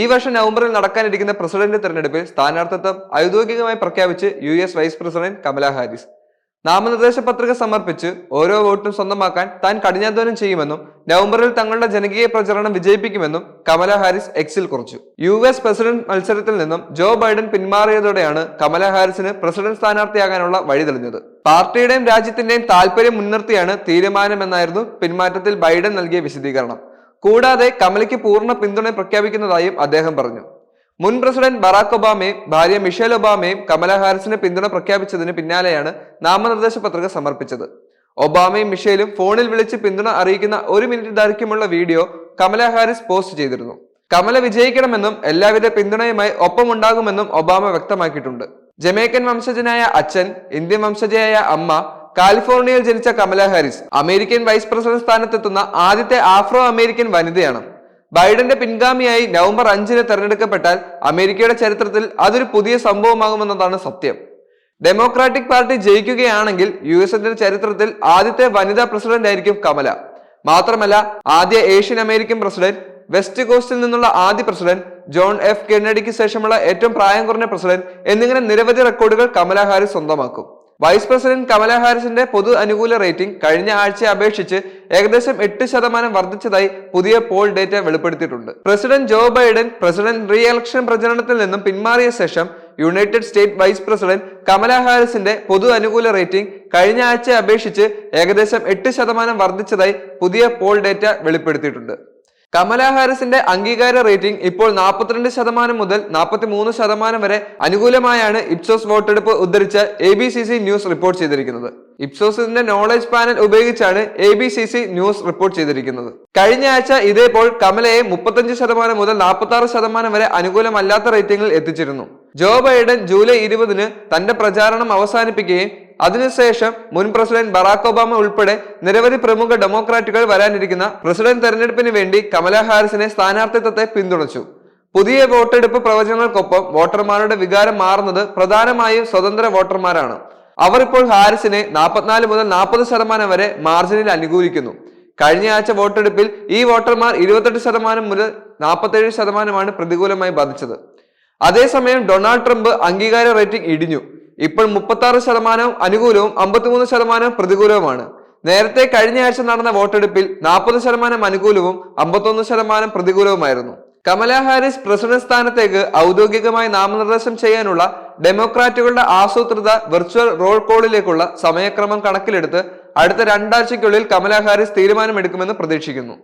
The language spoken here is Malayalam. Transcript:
ഈ വർഷം നവംബറിൽ നടക്കാനിരിക്കുന്ന പ്രസിഡന്റ് തെരഞ്ഞെടുപ്പിൽ സ്ഥാനാർത്ഥിത്വം ഔദ്യോഗികമായി പ്രഖ്യാപിച്ച് U S vice president Kamala Harris. നാമനിർദ്ദേശ പത്രിക സമർപ്പിച്ച് ഓരോ വോട്ടും സ്വന്തമാക്കാൻ താൻ കഠിനാധ്വാനം ചെയ്യുമെന്നും നവംബറിൽ തങ്ങളുടെ ജനകീയ പ്രചരണം വിജയിപ്പിക്കുമെന്നും കമല ഹാരിസ് എക്സിൽ കുറിച്ചു. യു എസ് പ്രസിഡന്റ് മത്സരത്തിൽ നിന്നും ജോ ബൈഡൻ പിന്മാറിയതോടെയാണ് കമല ഹാരിസിന് പ്രസിഡന്റ് സ്ഥാനാർത്ഥിയാകാനുള്ള വഴി തെളിഞ്ഞത്. പാർട്ടിയുടെയും രാജ്യത്തിന്റെയും താല്പര്യം മുൻനിർത്തിയാണ് തീരുമാനമെന്നായിരുന്നു പിന്മാറ്റത്തിൽ ബൈഡൻ നൽകിയ വിശദീകരണം. കൂടാതെ കമലയ്ക്ക് പൂർണ പിന്തുണ പ്രഖ്യാപിക്കുന്നതായും അദ്ദേഹം പറഞ്ഞു. മുൻ പ്രസിഡന്റ് ബറാക് ഒബാമയും ഭാര്യ മിഷേൽ ഒബാമയും കമല ഹാരിസിന് പിന്തുണ പ്രഖ്യാപിച്ചതിന് പിന്നാലെയാണ് നാമനിർദ്ദേശ പത്രിക സമർപ്പിച്ചത്. ഒബാമയും മിഷേലും ഫോണിൽ വിളിച്ച് പിന്തുണ അറിയിക്കുന്ന ഒരു മിനിറ്റ് ദൈർഘ്യമുള്ള വീഡിയോ കമല ഹാരിസ് പോസ്റ്റ് ചെയ്തിരുന്നു. കമല വിജയിക്കണമെന്നും എല്ലാവിധ പിന്തുണയുമായി ഒപ്പമുണ്ടാകുമെന്നും ഒബാമ വ്യക്തമാക്കിയിട്ടുണ്ട്. ജമൈക്കൻ വംശജനായ അച്ഛൻ ഇന്ത്യൻ വംശജയായ അമ്മ കാലിഫോർണിയയിൽ ജനിച്ച Kamala Harris American vice president സ്ഥാനത്തെത്തുന്ന ആദ്യത്തെ ആഫ്രോ അമേരിക്കൻ വനിതയാണ്. ബൈഡന്റെ പിൻഗാമിയായി നവംബർ അഞ്ചിന് തെരഞ്ഞെടുക്കപ്പെട്ടാൽ അമേരിക്കയുടെ ചരിത്രത്തിൽ അതൊരു പുതിയ സംഭവമാകുമെന്നതാണ് സത്യം. ഡെമോക്രാറ്റിക് പാർട്ടി ജയിക്കുകയാണെങ്കിൽ യു ചരിത്രത്തിൽ ആദ്യത്തെ വനിതാ പ്രസിഡന്റ് ആയിരിക്കും കമല. മാത്രമല്ല ആദ്യ ഏഷ്യൻ അമേരിക്കൻ പ്രസിഡന്റ് വെസ്റ്റ് കോസ്റ്റിൽ നിന്നുള്ള ആദ്യ പ്രസിഡന്റ് ജോൺ എഫ് കെന്നഡിക്ക് ശേഷമുള്ള ഏറ്റവും പ്രായം കുറഞ്ഞ പ്രസിഡന്റ് എന്നിങ്ങനെ നിരവധി റെക്കോർഡുകൾ കമലാ ഹാരിസ് സ്വന്തമാക്കും. വൈസ് പ്രസിഡന്റ് കമല ഹാരിസിന്റെ പൊതു അനുകൂല റേറ്റിംഗ് കഴിഞ്ഞ ആഴ്ചയെ അപേക്ഷിച്ച് ഏകദേശം എട്ട് ശതമാനം വർദ്ധിച്ചതായി പുതിയ poll data വെളിപ്പെടുത്തിയിട്ടുണ്ട്. President Joe Biden president re election പ്രചരണത്തിൽ നിന്നും പിന്മാറിയ ശേഷം united state vice president Kamala ഹാരിസിന്റെ പൊതു അനുകൂല റേറ്റിംഗ് കഴിഞ്ഞ ആഴ്ചയെ അപേക്ഷിച്ച് ഏകദേശം എട്ട് ശതമാനം വർദ്ധിച്ചതായി പുതിയ പോൾ ഡേറ്റ വെളിപ്പെടുത്തിയിട്ടുണ്ട്. കമല ഹാരിസിന്റെ അംഗീകാര റേറ്റിംഗ് ഇപ്പോൾ നാൽപ്പത്തിരണ്ട് ശതമാനം മുതൽ നാൽപ്പത്തി മൂന്ന് ശതമാനം വരെ അനുകൂലമായാണ് ഇപ്സോസ് വോട്ടെടുപ്പ് ഉദ്ധരിച്ച് A B C C news report ചെയ്തിരിക്കുന്നത്. ഇപ്സോസിന്റെ നോളജ് പാനൽ ഉപയോഗിച്ചാണ് A B C C news report ചെയ്തിരിക്കുന്നത്. കഴിഞ്ഞ ആഴ്ച ഇതേപോൾ കമലയെ മുപ്പത്തഞ്ച് ശതമാനം മുതൽ നാൽപ്പത്തി ആറ് ശതമാനം വരെ അനുകൂലമല്ലാത്ത റേറ്റിംഗിൽ എത്തിച്ചിരുന്നു. ജോ ബൈഡൻ ജൂലൈ ഇരുപതിന് തന്റെ പ്രചാരണം അവസാനിപ്പിക്കുകയും അതിനുശേഷം മുൻ പ്രസിഡന്റ് ബറാക് ഒബാമ ഉൾപ്പെടെ നിരവധി പ്രമുഖ ഡെമോക്രാറ്റുകൾ വരാനിരിക്കുന്ന പ്രസിഡന്റ് തെരഞ്ഞെടുപ്പിന് വേണ്ടി കമല ഹാരിസിനെ സ്ഥാനാർത്ഥിത്വത്തെ പിന്തുണച്ചു. പുതിയ വോട്ടെടുപ്പ് പ്രവചനങ്ങൾക്കൊപ്പം വോട്ടർമാരുടെ വികാരം മാറുന്നത് പ്രധാനമായും സ്വതന്ത്ര വോട്ടർമാരാണ്. അവർ ഇപ്പോൾ ഹാരിസിനെ നാൽപ്പത്തിനാല് മുതൽ നാൽപ്പത് ശതമാനം വരെ മാർജിനിൽ അനുകൂലിക്കുന്നു. കഴിഞ്ഞ ആഴ്ച വോട്ടെടുപ്പിൽ ഈ വോട്ടർമാർ ഇരുപത്തെട്ട് ശതമാനം മുതൽ നാൽപ്പത്തേഴ് ശതമാനമാണ് പ്രതികൂലമായി ബാധിച്ചത്. അതേസമയം ഡൊണാൾഡ് ട്രംപ് അംഗീകാര റേറ്റിംഗ് ഇടിഞ്ഞു. ഇപ്പോൾ മുപ്പത്തി ആറ് ശതമാനം അനുകൂലവും അമ്പത്തിമൂന്ന് ശതമാനം പ്രതികൂലവുമാണ്. നേരത്തെ കഴിഞ്ഞ ആഴ്ച നടന്ന വോട്ടെടുപ്പിൽ നാൽപ്പത് ശതമാനം അനുകൂലവും അമ്പത്തൊന്ന് ശതമാനം പ്രതികൂലവുമായിരുന്നു. കമല ഹാരിസ് പ്രസിഡന്റ് സ്ഥാനത്തേക്ക് ഔദ്യോഗികമായി നാമനിർദ്ദേശം ചെയ്യാനുള്ള ഡെമോക്രാറ്റുകളുടെ ആസൂത്രിത വെർച്വൽ റോൾ കോളിലേക്കുള്ള സമയക്രമം കണക്കിലെടുത്ത് അടുത്ത രണ്ടാഴ്ചയ്ക്കുള്ളിൽ കമല ഹാരിസ് തീരുമാനമെടുക്കുമെന്ന് പ്രതീക്ഷിക്കുന്നു.